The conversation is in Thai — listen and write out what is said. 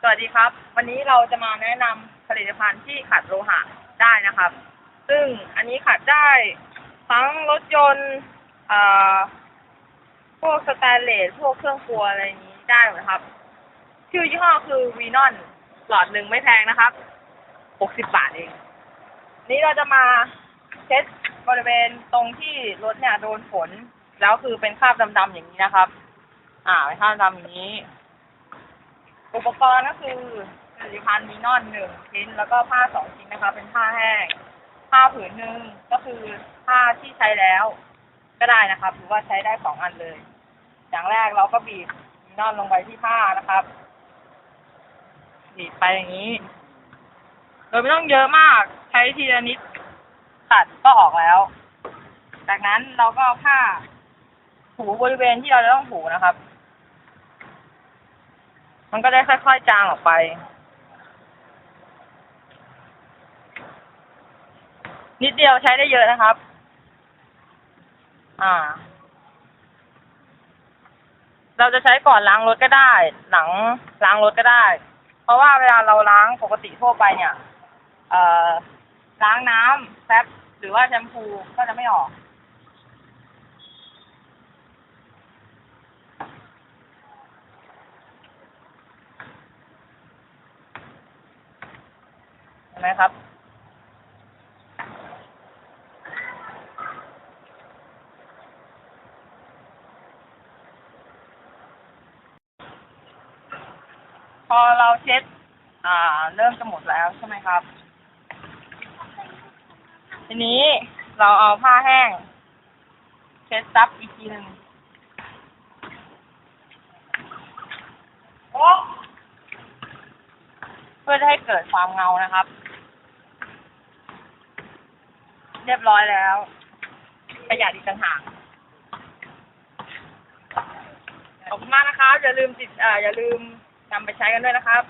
สวัสดีครับ วันนี้เราจะมาแนะนำผลิตภัณฑ์ที่ขัดโลหะได้นะครับ ซึ่งอันนี้ขัดได้ทั้งรถยนต์เอ่อพวกสแตนเลสพวกเครื่องครัวอะไรนี้ได้หมดครับ ชื่อยี่ห้อคือวีนอนหลอดหนึ่งไม่แพงนะครับหกสิบบาทเอง นี้เราจะมาเช็ดบริเวณตรงที่รถเนี่ยโดนฝน แล้วคือเป็นคราบดำๆอย่างนี้นะครับ อ่าเป็นคราบดำอย่างนี้ อุปกรณ์ก็คือผลิตภัณฑ์มีนอนหนึ่งชิ้น แล้วก็ผ้าสองชิ้นนะคะ เป็นผ้าแห้ง ผ้าผืนหนึ่งก็คือผ้าที่ใช้แล้ว ก็ได้นะครับหรือว่าใช้ได้สองอันเลย อย่างแรกเราก็บีบมีนอนลงไปที่ผ้านะครับบีบไปอย่างนี้ โดยไม่ต้องเยอะมากใช้ทีละนิดตัดก็ออกแล้ว จากนั้นเราก็ผ้าถูบริเวณที่เราจะต้องถูนะครับ มันก็ได้ค่อยๆจางออกไป นิดเดียวใช้ได้เยอะนะครับ อ่า เราจะใช้ก่อนล้างรถก็ได้ หลังล้างรถก็ได้ เพราะว่าเวลาเราล้างปกติทั่วไปเนี่ย เอ่อ ล้างน้ำแฟบหรือว่าแชมพูก็จะไม่ออก นไหมครับ พอเราเช็ด อ่า เริ่มจะหมดแล้วใช่ไหมครับ ทีนี้เราเอาผ้าแห้ง เช็ดซับอีกทีหนึ่งเพื่อให้เกิดความเงานะครับ เรียบร้อยแล้ว ประหยัดอีกต่างหากขอบคุณมากนะครับ อย่าลืมติดอ่าอย่าลืมนำไปใช้กันด้วยนะครับ